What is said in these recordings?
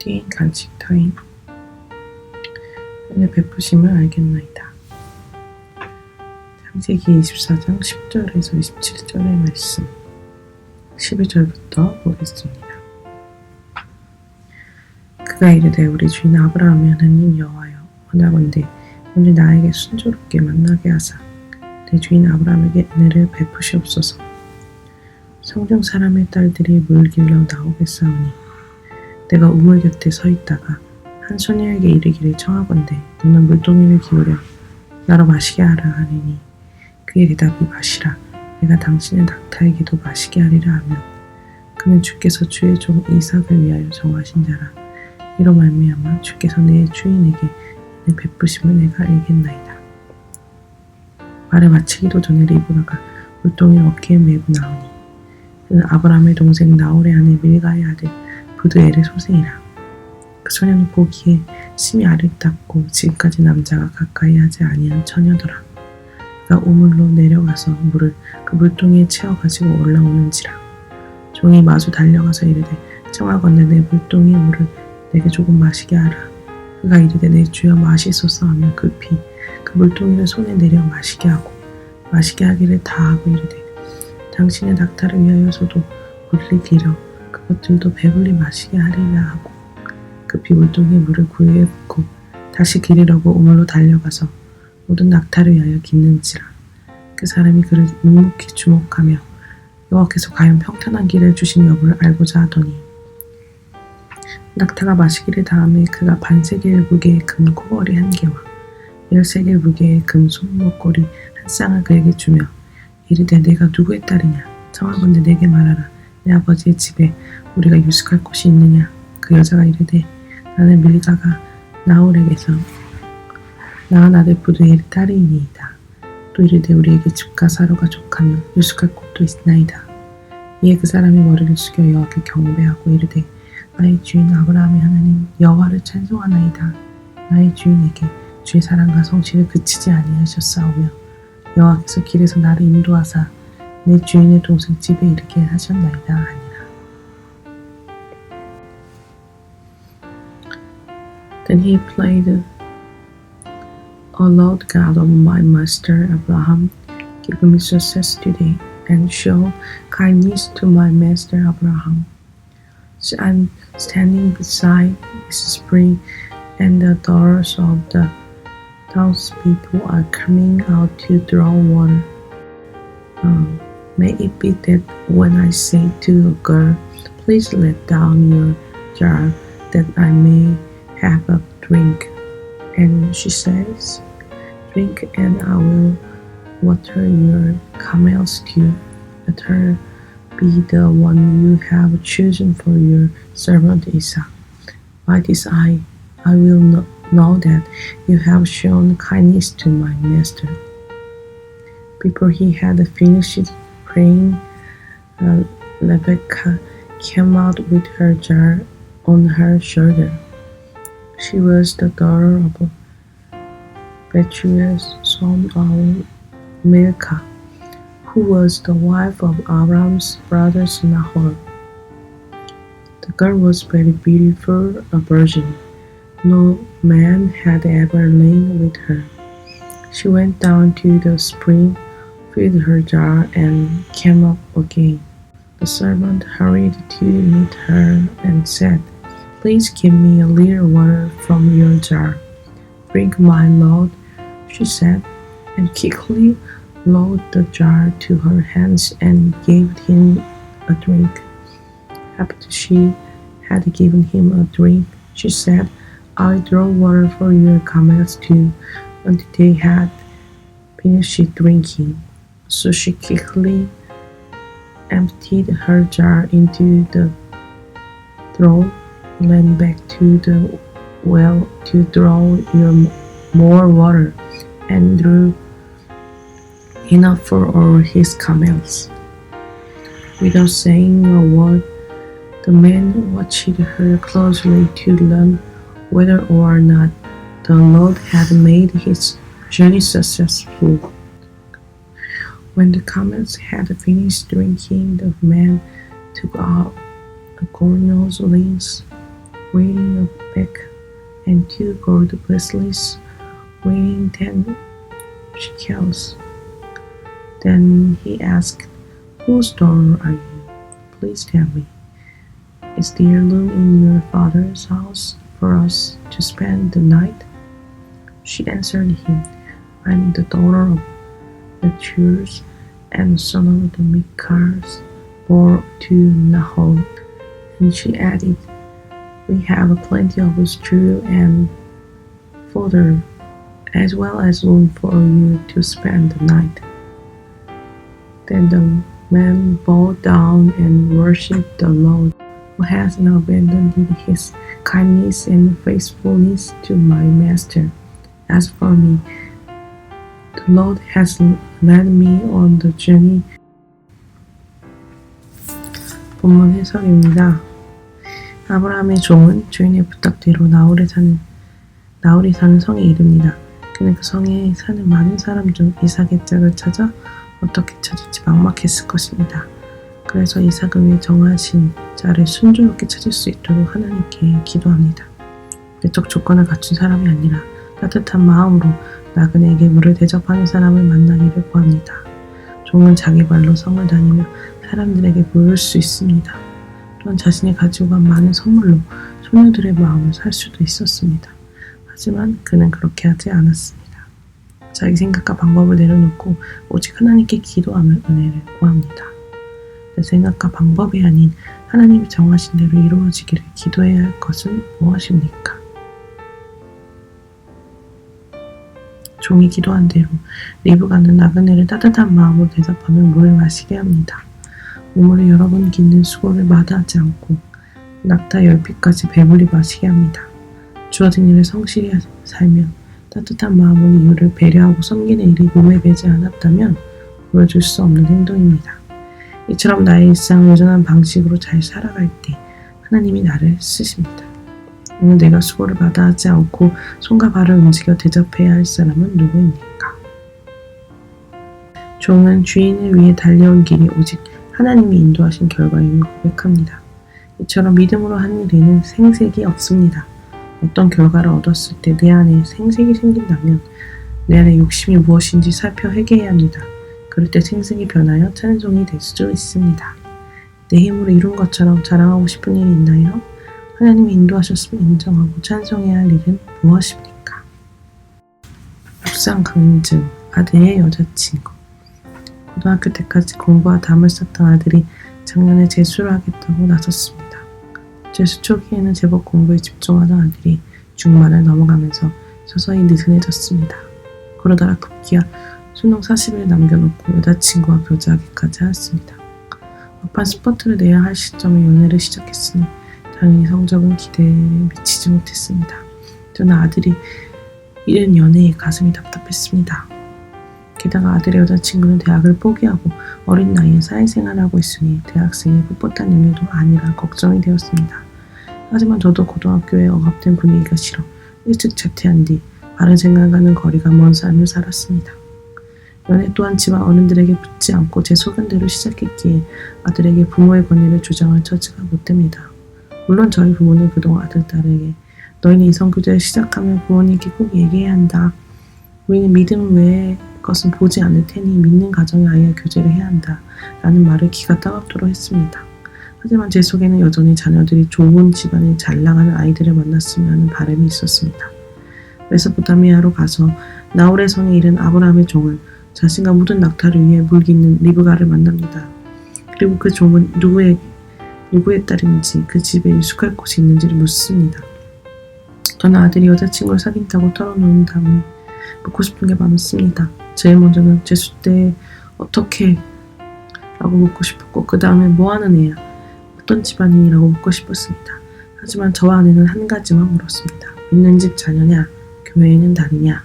뛴 간식 타임 은혜 베푸심을 알겠나이다. 창세기 24장 10절에서 27절의 말씀 12절부터 보겠습니다. 그가 이르되 우리 주인 아브라함의 하나님 여호와여 원하건대 오늘 나에게 순조롭게 만나게 하사 내 주인 아브라함에게 은혜를 베푸시옵소서 성중 사람의 딸들이 물길로 나오겠사오니 내가 우물 곁에 서 있다가 한 소녀에게 이르기를 청하건대 너는 물동이를 기울여 나로 마시게 하라 하리니 그의 대답이 마시라. 내가 당신의 낙타에게도 마시게 하리라 하면 그는 주께서 주의 종 이삭을 위하여 정하신 자라. 이로 말미암아 주께서 내 주인에게 내 베푸심을 내가 알겠나이다. 말을 마치기도 전에 리브가가 물동이를 어깨에 메고 나오니 그는 아브라함의 동생 나홀의 아내 밀가의 아들 부드엘의 소생이라. 그 소녀는 보기에 심히 아름답고 지금까지 남자가 가까이 하지 아니한 처녀더라. 그가 우물로 내려가서 물을 그 물동이에 채워 가지고 올라오는지라. 종이 마주 달려가서 이르되 청하건대 내 물동이의 물을 내게 조금 마시게 하라. 그가 이르되 내 주여 마시소서 하며 급히 그 물동이를 손에 내려 마시게 하고 마시게 하기를 다하고 이르되 당신의 낙타를 위하여서도 그 것들도 배불리 마시게 하리라 하고 급히 물동이에 물을 구유에 붓고 다시 기르려고 우물로 달려가서 모든 낙타를 위하여 깃는지라. 그 사람이 그를 묵묵히 주목하며 여호와께서 과연 평탄한 길을 주신 여부를 알고자 하더니 낙타가 마시기를 다음에 그가 반세겔 무게의 금 코걸이 한 개와 열세겔 무게의 금 손목걸이 한 쌍을 그에게 주며 이르되 내가 누구의 딸이냐? 청하건대 내게 말하라 내 아버지의 집에 우리가 유숙할 곳이 있느냐? 그 여자가 이르되 나는 밀가가 나홀에게서 낳은 아들 부두엘의 딸이니이다. 또 이르되 우리에게 집과 사로가 족하며 유숙할 곳도 있나이다. 이에 그 사람이 머리를 숙여 여호와께 경배하고 이르되 나의 주인 아브라함의 하나님 여호와를 찬송하나이다. 나의 주인에게 주의 사랑과 성실을 그치지 아니하셨사오며 여호와께서 길에서 나를 인도하사 내 주인의 동생 집에 이르게 하셨나이다 하니라. Then he played, O Lord God of my master Abraham, give me success today and show kindness to my master Abraham. So I'm standing beside this spring and the daughters of the townspeople are coming out to draw water. Um, may it be that when I say to a girl, please let down your jar that I may have a drink. And she says, drink and I will water your camels too. Let her be the one you have chosen for your servant Isaac. By this I, I will know that you have shown kindness to my master. Before he had finished praying, uh, Rebecca came out with her jar on her shoulder. She was the daughter of Bethuel's son of Milcah, who was the wife of Abraham's brother Nahor. The girl was very beautiful, a virgin. No man had ever lain with her. She went down to the spring, filled her jar, and came up again. The servant hurried to meet her and said, Please give me a little water from your jar. Drink, my lord, she said, and quickly lowered the jar to her hands and gave him a drink. After she had given him a drink, she said, I draw water for your camels too, until they had finished drinking. So she quickly emptied her jar into the trough, ran back to the well to draw more water, and drew enough for all his camels. Without saying a word, the man watched her closely to learn whether or not the Lord had made his journey successful. When the camels had finished drinking, the man took out a cornel's lens weighing a bag and two gold bracelets weighing ten shekels. Then he asked, Whose daughter are you? Please tell me. Is there room in your father's house for us to spend the night? She answered him, I'm the daughter of Bethuel and son of the Michals, born to Nahor. And she added, We have plenty of straw and fodder, as well as room for you to spend the night. Then the man bowed down and worshipped the Lord, who has now abandoned his kindness and faithfulness to my master. As for me, the Lord has led me on the journey. 본문 해석입니다. 아브라함의 종은 주인의 부탁대로 나홀에 사는 나홀이 사는 성에 이릅니다. 그는 그 성에 사는 많은 사람 중 이삭의 짝을 찾아 어떻게 찾을지 막막했을 것입니다. 그래서 이삭을 위해 정하신 자를 순조롭게 찾을 수 있도록 하나님께 기도합니다. 내적 조건을 갖춘 사람이 아니라 따뜻한 마음으로 나그네에게 물을 대접하는 사람을 만나기를 구합니다. 종은 자기 발로 성을 다니며 사람들에게 보일 수 있습니다. 또한 자신이 가지고 간 많은 선물로 소녀들의 마음을 살 수도 있었습니다. 하지만 그는 그렇게 하지 않았습니다. 자기 생각과 방법을 내려놓고 오직 하나님께 기도하며 은혜를 구합니다. 내 생각과 방법이 아닌 하나님이 정하신 대로 이루어지기를 기도해야 할 것은 무엇입니까? 종이 기도한 대로 리브가는 나그네를 따뜻한 마음으로 대접하며 물을 마시게 합니다. 우물을 여러 번 깃는 수고를 마다하지 않고 낙타 열피까지 배불리 마시게 합니다. 주어진 일을 성실히 살며 따뜻한 마음으로 이유를 배려하고 섬기는 일이 몸에 배지 않았다면 보여줄 수 없는 행동입니다. 이처럼 나의 일상을 의존한 방식으로 잘 살아갈 때 하나님이 나를 쓰십니다. 오늘 내가 수고를 마다하지 않고 손과 발을 움직여 대접해야 할 사람은 누구입니까? 종은 주인을 위해 달려온 길이 오직 하나님이 인도하신 결과임을 고백합니다. 이처럼 믿음으로 하는 일에는 생색이 없습니다. 어떤 결과를 얻었을 때 내 안에 생색이 생긴다면 내 안에 욕심이 무엇인지 살펴 회개해야 합니다. 그럴 때 생색이 변하여 찬송이 될 수도 있습니다. 내 힘으로 이룬 것처럼 자랑하고 싶은 일이 있나요? 하나님이 인도하셨음을 인정하고 찬송해야 할 일은 무엇입니까? 묵상 강증, 아들의 여자친구. 고등학교 때까지 공부와 담을 쌓던 아들이 작년에 재수를 하겠다고 나섰습니다. 재수 초기에는 제법 공부에 집중하던 아들이 중반을 넘어가면서 서서히 느슨해졌습니다. 그러다가 급기야 수능 40일 남겨놓고 여자친구와 교제하기까지 하였습니다. 막판 스퍼트를 내야 할 시점에 연애를 시작했으니 당연히 성적은 기대에 미치지 못했습니다. 저는 아들이 이른 연애에 가슴이 답답했습니다. 게다가 아들의 여자친구는 대학을 포기하고 어린 나이에 사회생활을 하고 있으니 대학생이 풋풋한 연애도 아니라 걱정이 되었습니다. 하지만 저도 고등학교에 억압된 분위기가 싫어 일찍 자퇴한 뒤 바른 생각과는 거리가 먼 삶을 살았습니다. 연애 또한 집안 어른들에게 묻지 않고 제 소견대로 시작했기에 아들에게 부모의 권위를 주장할 처지가 못 됩니다. 물론 저희 부모는 그동안 아들, 딸에게 너희는 이성교제를 시작하면 부모님께 꼭 얘기해야 한다. 우리는 믿음 외의 것은 보지 않을 테니 믿는 가정의 아이와 교제를 해야 한다. 라는 말을 기가 따갑도록 했습니다. 하지만 제 속에는 여전히 자녀들이 좋은 집안에 잘 나가는 아이들을 만났으면 하는 바람이 있었습니다. 메소포타미아로 가서 나홀의 성에 이른 아브라함의 종은 자신과 묻은 낙타를 위해 물깃는 리브가를 만납니다. 그리고 그 종은 누구의 누구의 딸인지 그 집에 유숙할 곳이 있는지를 묻습니다. 저는 아들이 여자친구를 사귄다고 털어놓은 다음에 묻고 싶은 게 많습니다. 제일 먼저는 재수 때 어떻게 라고 묻고 싶었고 그 다음에 뭐 하는 애야 어떤 집안이라고 묻고 싶었습니다. 하지만 저와 아내는 한 가지만 물었습니다. 믿는 집 자녀냐 교회에는 다니냐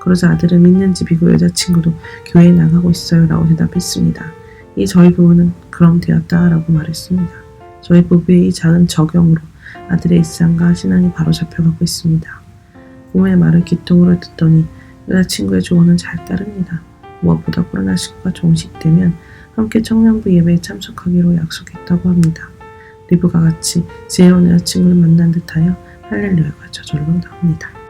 그러자 아들은 믿는 집이고 여자친구도 교회에 나가고 있어요 라고 대답했습니다. 이 저희 부부는 그럼 되었다 라고 말했습니다. 저희 부부의 이 작은 적용으로 아들의 일상과 신앙이 바로 잡혀가고 있습니다. 부모의 말을 기통으로 듣더니 여자친구의 조언은 잘 따릅니다. 무엇보다 코로나19가 종식되면 함께 청년부 예배에 참석하기로 약속했다고 합니다. 리브가 같이 지혜로운 여자친구를 만난 듯하여 할렐루야가 저절로 나옵니다.